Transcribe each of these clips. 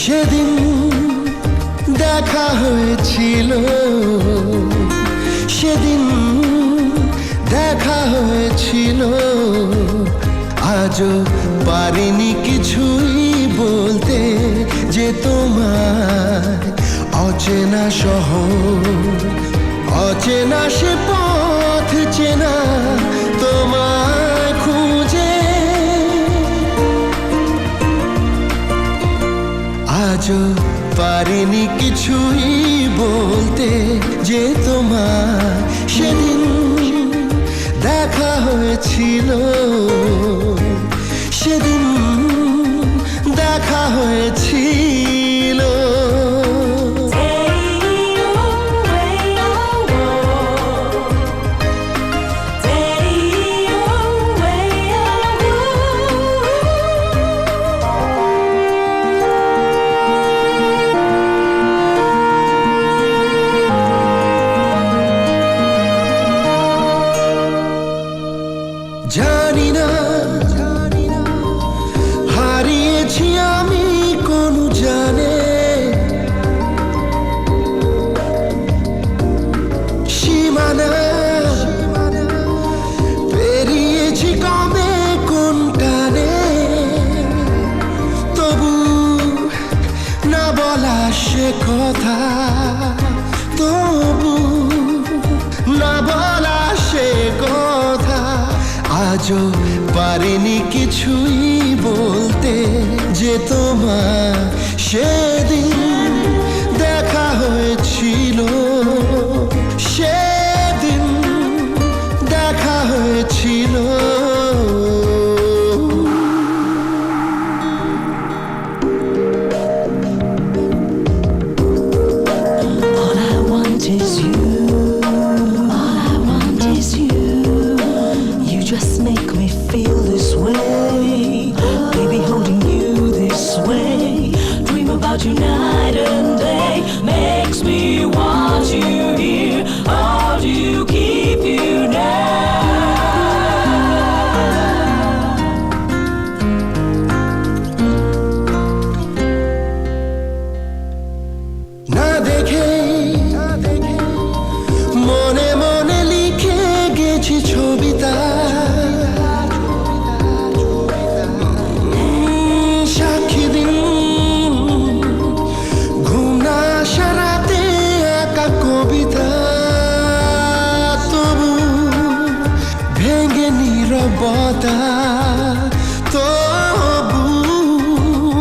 সেদিন দেখা হয়েছিল। সেদিন দেখা হয়েছিল। আজও পারিনি কিছুই বলতে যে তোমার অচেনা সহ অচেনা সে পথ চেনা তোমার পারিনি কিছুই বলতে যে তোমার সেদিন দেখা হয়েছিল। সেদিন দেখা হয়েছিল। জানি না হারিয়েছি আমি কোন জানে। সীমানা, পেরিয়েছি কবে কোনটানে তবু না বলা কথা, তবু না বলা সে কথা। আজও পারিনি কিছুই বলতে যে তোমার সেদিন and day makes me want you here. How do you keep you now? they can তবু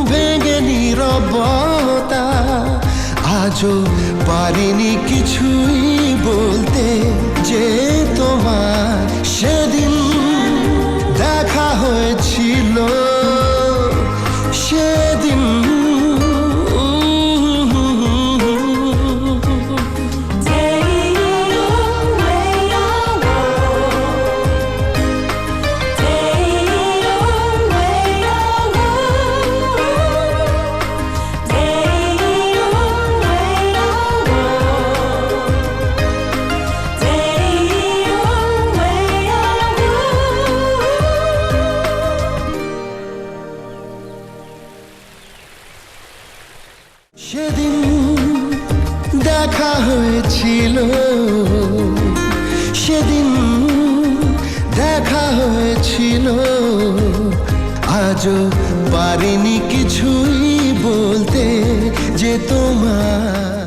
ভেঙে নিরবতা আজও দেখা হয়েছিল। সেদিন দেখা হয়েছিল। আজও পারিনি কিছুই বলতে যে তোমার